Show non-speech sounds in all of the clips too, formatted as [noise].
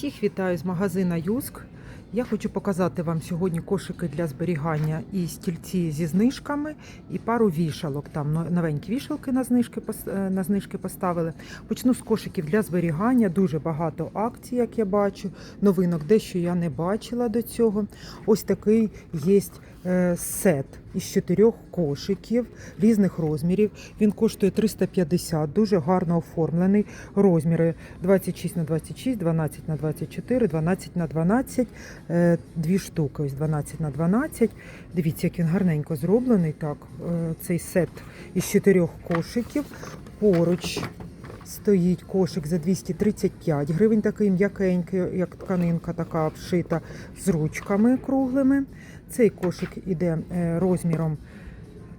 Всіх вітаю з магазина Юск. Я хочу показати вам сьогодні кошики для зберігання і стільці зі знижками, і пару вішалок. Там новенькі вішалки на знижки, е, на знижки поставили. Почну з кошиків для зберігання. Дуже багато акцій, як я бачу. Новинок, дещо я не бачила до цього. Ось такий є сет із чотирьох кошиків різних розмірів. Він коштує 350, дуже гарно оформлений. Розміри 26 на 26, 12 на 24, 12 на 12, е, дві штуки, ось 12 на 12. Дивіться, як він гарненько зроблений. Так, е, цей сет із чотирьох кошиків. Поруч стоїть кошик за 235 гривень, такий м'якенький, як тканинка, така обшита з ручками круглими. Цей кошик іде е, розміром,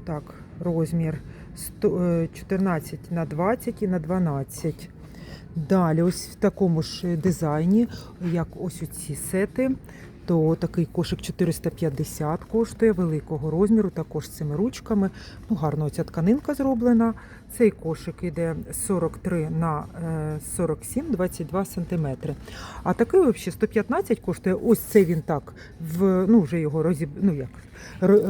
так, розмір 100, е, 14 на 20 і на 12. Далі, ось в такому ж дизайні, як ось ці сети, то такий кошик 450 коштує великого розміру, також з цими ручками. Ну, гарно ця тканинка зроблена. Цей кошик іде 43 на е, 47, 22 сантиметри. А такий взагалі 115 коштує. Ось це він так в ну вже його розіб... ну, як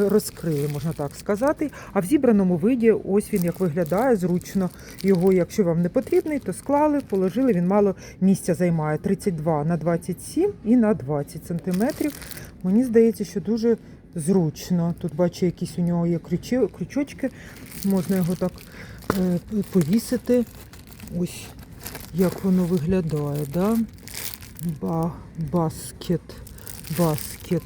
розкрили, можна так сказати. А в зібраному виді ось він як виглядає зручно. Його, якщо вам не потрібний, то склали, положили. Він мало місця займає 32 на 27 і на 20 сантиметрів. Мені здається, що дуже зручно. Тут бачу, якісь у нього є крючочки. Можна його так повісити. Ось як воно виглядає. Да? Ба, баскет, баскет.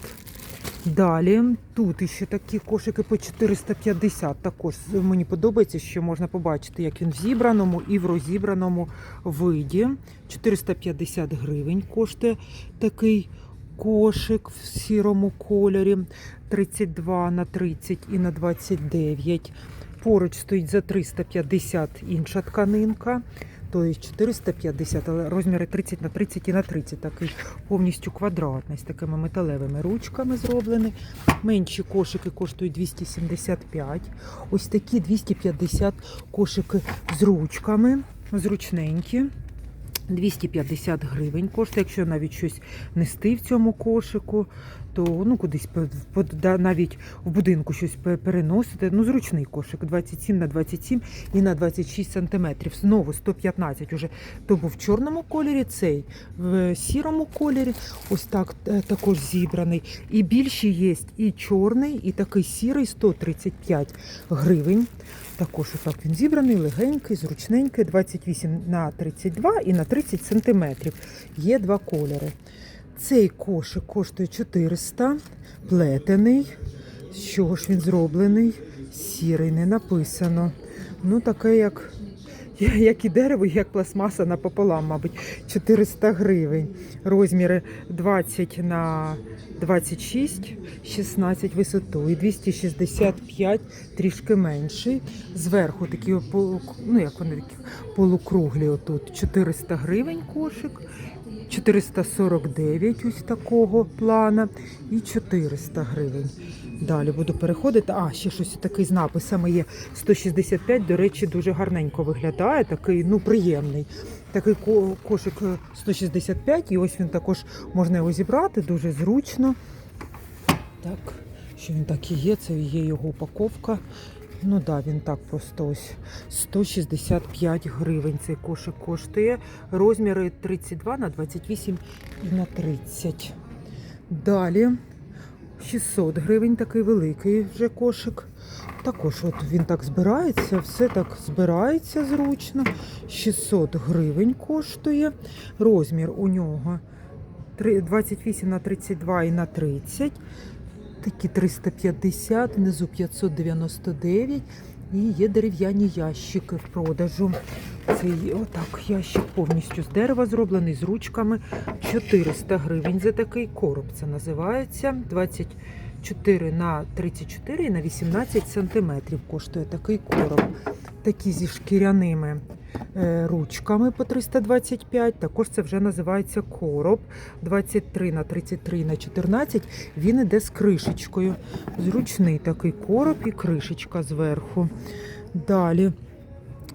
Далі тут ще такі кошики по 450. Також мені подобається, що можна побачити, як він в зібраному і в розібраному виді. 450 гривень коштує такий кошик в сірому кольорі. 32 на 30 і на 29. Поруч стоїть за 350 інша тканинка. Тобто 450, але розміри 30 на 30 і на 30, такий повністю квадратний, з такими металевими ручками зроблений. Менші кошики коштують 275. Ось такі 250 кошики з ручками, зручненькі. 250 гривень коштує, якщо навіть щось нести в цьому кошику, то ну кудись навіть в будинку щось переносити. Ну, зручний кошик 27 на 27 і на 26 сантиметрів. Знову 115 уже. Був в чорному кольорі, цей в сірому кольорі. Ось так е, також зібраний. І більші є і чорний, і такий сірий 135 гривень. Також отак він зібраний, легенький, зручненький, 28 на 32 і на 30 сантиметрів. Є два кольори. Цей кошик коштує 400, плетений. З чого ж він зроблений? Сірий, не написано. Ну, таке, як, як і дерево, як пластмаса напополам, мабуть, 400 гривень. Розміри 20 на 26, 16 висоту і 265 трішки менший. Зверху такі ну як вони такі полукруглі отут 400 гривень кошик. 449 ось такого плана і 400 гривень. Далі буду переходити. А, ще щось такий з написами є 165, до речі, дуже гарненько виглядає, такий ну приємний. Такий кошик е, 165, і ось він також можна його зібрати, дуже зручно. Так, що він так і є, це є його упаковка. Ну да, він так просто ось 165 гривень цей кошик коштує. Розміри 32 на 28 і на 30. Далі 600 гривень, такий великий вже кошик. Також от він так збирається, все так збирається зручно. 600 гривень коштує. Розмір у нього 28 на 32 і на 30. Такі 350, внизу 599. І є дерев'яні ящики в продажу. Цей отак ящик повністю з дерева зроблений з ручками. 400 гривень за такий короб. Це називається 24 на 34 і на 18 сантиметрів коштує такий короб. Такі зі шкіряними е, ручками по 325. Також це вже називається короб. 23 на 33 на 14. Він іде з кришечкою. Зручний такий короб і кришечка зверху. Далі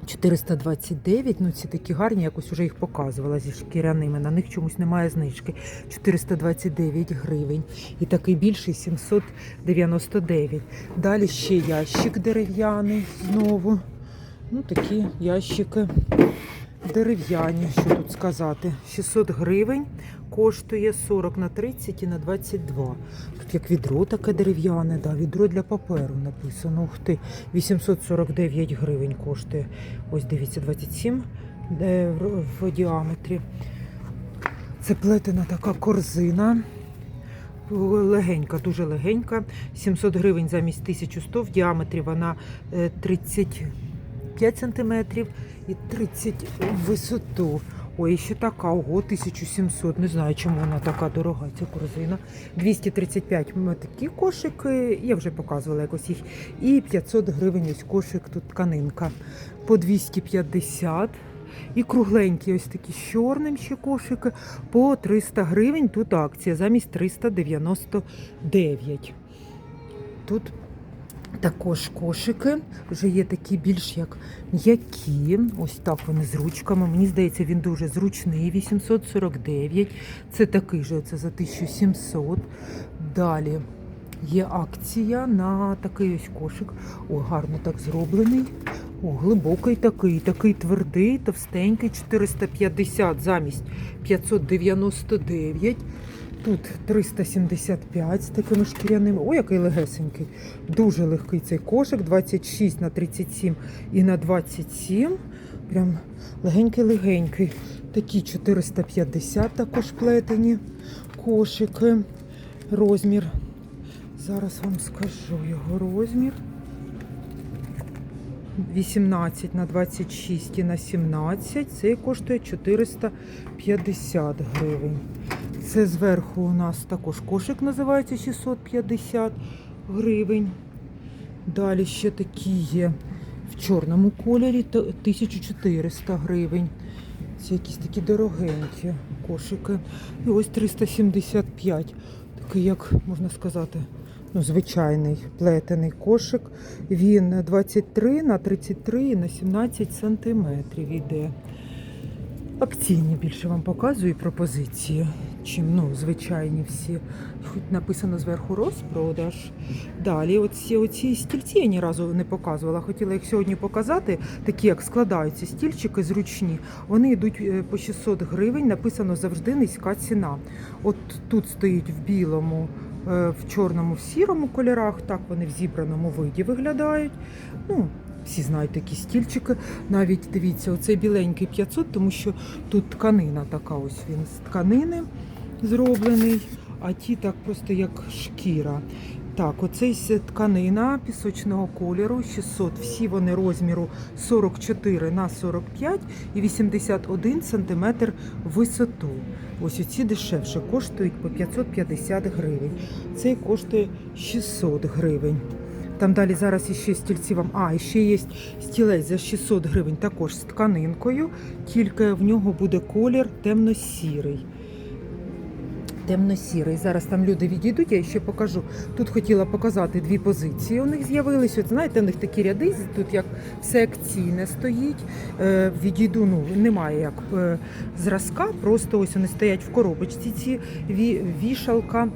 429, ну ці такі гарні, якось вже їх показувала зі шкіряними. На них чомусь немає знижки. 429 гривень. І такий більший 799. Далі ще ящик дерев'яний знову. Ну, такі ящики дерев'яні, що тут сказати. 600 гривень коштує 40 на 30 і на 22. Тут як відро таке дерев'яне, да, відро для паперу написано. Ух ти, 849 гривень коштує. Ось дивіться, 27 е, в, діаметрі. Це плетена така корзина. Легенька, дуже легенька. 700 гривень замість 1100 в діаметрі вона е, 35 сантиметрів і 30 в висоту. Ой, ще така, ого, 1700. Не знаю, чому вона така дорога, ця корзина. 235 м такі кошики, я вже показувала якось їх. І 500 гривень ось кошик, тут тканинка. По 250. І кругленькі ось такі з чорним ще кошики. По 300 гривень. Тут акція замість 399. Тут також кошики. Вже є такі більш як м'які. Ось так вони з ручками. Мені здається, він дуже зручний. 849. Це такий же, це за 1700. Далі є акція на такий ось кошик. О, гарно так зроблений. О, глибокий такий, такий твердий, товстенький, 450 замість 599. Тут 375 з такими шкіряними. О, який легесенький. Дуже легкий цей кошик. 26 на 37 і на 27. Прям легенький-легенький. Такі 450 також плетені кошики. Розмір. Зараз вам скажу його розмір. 18 на 26 і на 17. Цей коштує 450 гривень. Це зверху у нас також кошик називається 650 гривень. Далі ще такі є в чорному кольорі 1400 гривень. Це якісь такі дорогенькі кошики. І ось 375. Такий, як можна сказати, ну, звичайний плетений кошик. Він 23 на 33 і на 17 сантиметрів йде. Акційні більше вам показую пропозиції, чим ну, звичайні всі. Хоч написано зверху розпродаж. Далі оці, оці стільці я ні разу не показувала. Хотіла їх сьогодні показати, такі як складаються стільчики зручні. Вони йдуть е, по 600 гривень, написано завжди низька ціна. От тут стоїть в білому, е, в чорному, в сірому кольорах. Так вони в зібраному виді виглядають. Ну, всі знають такі стільчики. Навіть дивіться, оцей біленький 500, тому що тут тканина така, ось він з тканини зроблений, а ті так просто як шкіра. Так, оцей тканина пісочного кольору 600. Всі вони розміру 44 на 45 і 81 сантиметр в висоту. Ось оці дешевше коштують по 550 гривень. Цей коштує 600 гривень. Там далі зараз іще стільці вам. А, ще є стілець за 600 гривень, також з тканинкою, тільки в нього буде колір темно-сірий. Темно-сірий. Зараз там люди відійдуть, я ще покажу. Тут хотіла показати дві позиції. У них з'явились. От знаєте, у них такі ряди, тут як все стоїть. Е, відійду, ну немає як е, зразка, просто ось вони стоять в коробочці. Ці ві, вішалка.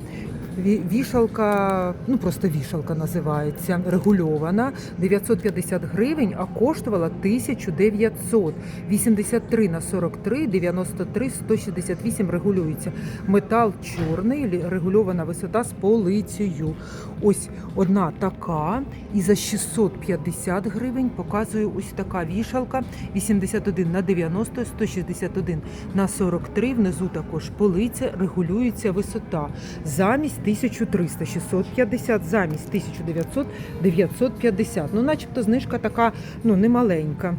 Ві- Вішалка, ну просто вішалка називається, регульована 950 гривень, а коштувала 1900. 83 на 43, 93, 168 регулюється. Метал чорний, регульована висота з полицею. Ось одна така. І за 650 гривень показую ось така вішалка 81 на 90, 161 на 43. Внизу також полиця, регулюється висота. Замість 1300, 650, замість 1900, 950. Ну, начебто знижка така, ну, немаленька.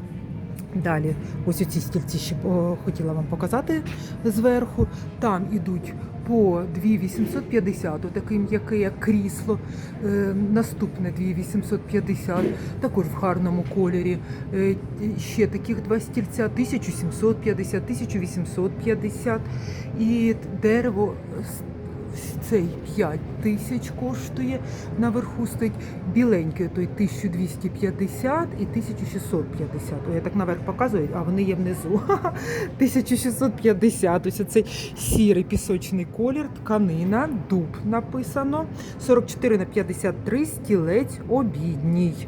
Далі, ось оці стільці ще о, хотіла вам показати зверху. Там ідуть по 2850, отакий м'який як крісло. Е, наступне 2850, також в гарному кольорі. Е, ще таких два стільця 1750, 1850. І дерево цей 5 тисяч коштує. Наверху стоїть біленький, той 1250 і 1650. О, я так наверх показую, а вони є внизу. [laughs] 1650. Ось цей сірий пісочний колір, тканина, дуб написано. 44 на 53, стілець обідній.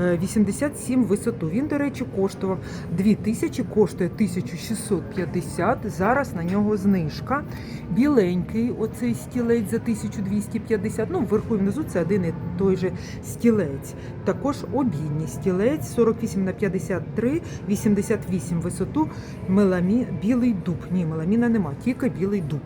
Е, 87 висоту. Він, до речі, коштував 2000, коштує 1650. Зараз на нього знижка. Біленький оцей стілець за 1250. Ну, вверху і внизу це один і той же стілець. Також обідній стілець 48 на 53, 88 висоту. Меламі, білий дуб. Ні, меламіна нема, тільки білий дуб.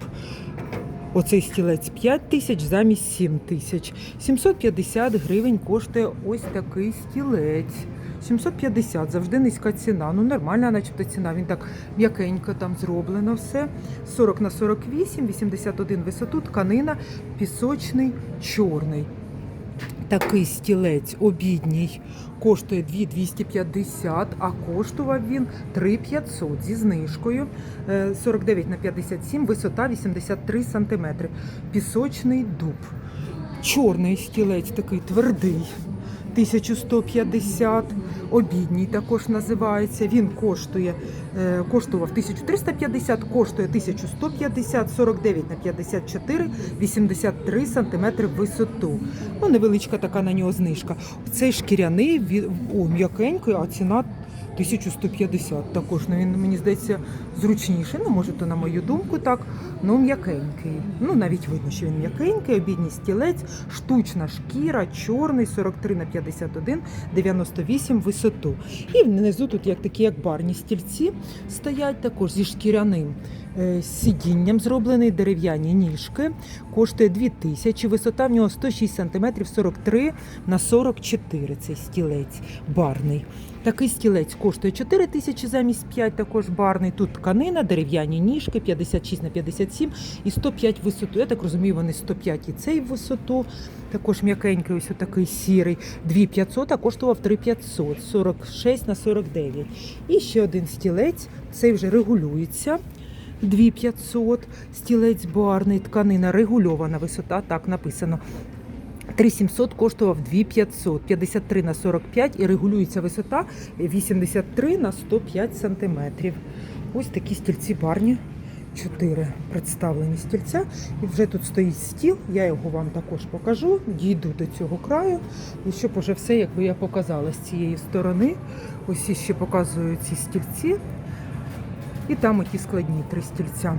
Оцей стілець 5 тисяч замість 7 тисяч. 750 гривень коштує ось такий стілець. 750, завжди низька ціна. Ну, нормальна, начебто ціна. Він так м'якенько там зроблено все. 40 на 48, 81 висоту, тканина, пісочний, чорний. Такий стілець обідній коштує 2250, а коштував він 3500 зі знижкою. Е, 49 на 57, висота 83 см. Пісочний дуб. Чорний стілець такий твердий. 1150, обідній також називається. Він коштує, е, коштував 1350, коштує 1150, 49 на 54, 83 сантиметри в висоту. Ну, невеличка така на нього знижка. Цей шкіряний, він, о, м'якенький, а ціна 1150 також. Ну, він, мені здається, зручніший. Ну, може, то на мою думку так. Ну, м'якенький. Ну, навіть видно, що він м'якенький, обідній стілець, штучна шкіра, чорний, 43 на 51, 98 висоту. І внизу тут як такі, як барні стільці стоять також зі шкіряним е, сидінням зроблений, дерев'яні ніжки. Коштує 2000, висота в нього 106 см, 43 на 44 цей стілець барний. Такий стілець коштує 4 тисячі замість 5, також барний. Тут тканина, дерев'яні ніжки, 56 на 57 і 105 висоту. Я так розумію, вони 105 і цей в висоту. Також м'якенький, ось такий сірий. 2500, а коштував 3500, 46 на 49. І ще один стілець, цей вже регулюється. 2500, стілець барний, тканина регульована висота, так написано. 3700 коштував 2500, 53 на 45 і регулюється висота 83 на 105 сантиметрів. Ось такі стільці барні. Чотири представлені стільця. І вже тут стоїть стіл, я його вам також покажу, дійду до цього краю. І щоб уже все, як би я показала з цієї сторони. Ось ще показую ці стільці. І там оті складні три стільця.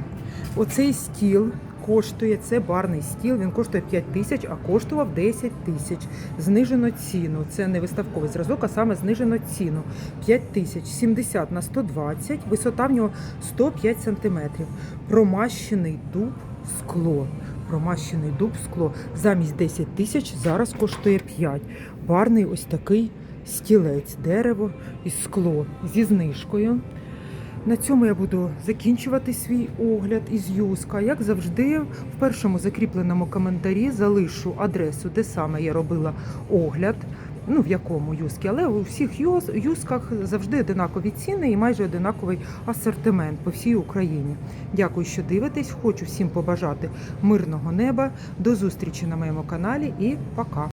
Оцей стіл коштує, це барний стіл, він коштує 5 тисяч, а коштував 10 тисяч. Знижено ціну. Це не виставковий зразок, а саме знижено ціну. 5 тисяч 70 на 120, висота в нього 105 сантиметрів. Промащений дуб скло. Промащений дуб скло. Замість 10 тисяч зараз коштує 5. Барний ось такий стілець, дерево і скло зі знижкою. На цьому я буду закінчувати свій огляд із Юска. Як завжди, в першому закріпленому коментарі залишу адресу, де саме я робила огляд. Ну, в якому юскі, але у всіх юсках завжди одинакові ціни і майже одинаковий асортимент по всій Україні. Дякую, що дивитесь. Хочу всім побажати мирного неба. До зустрічі на моєму каналі і пока.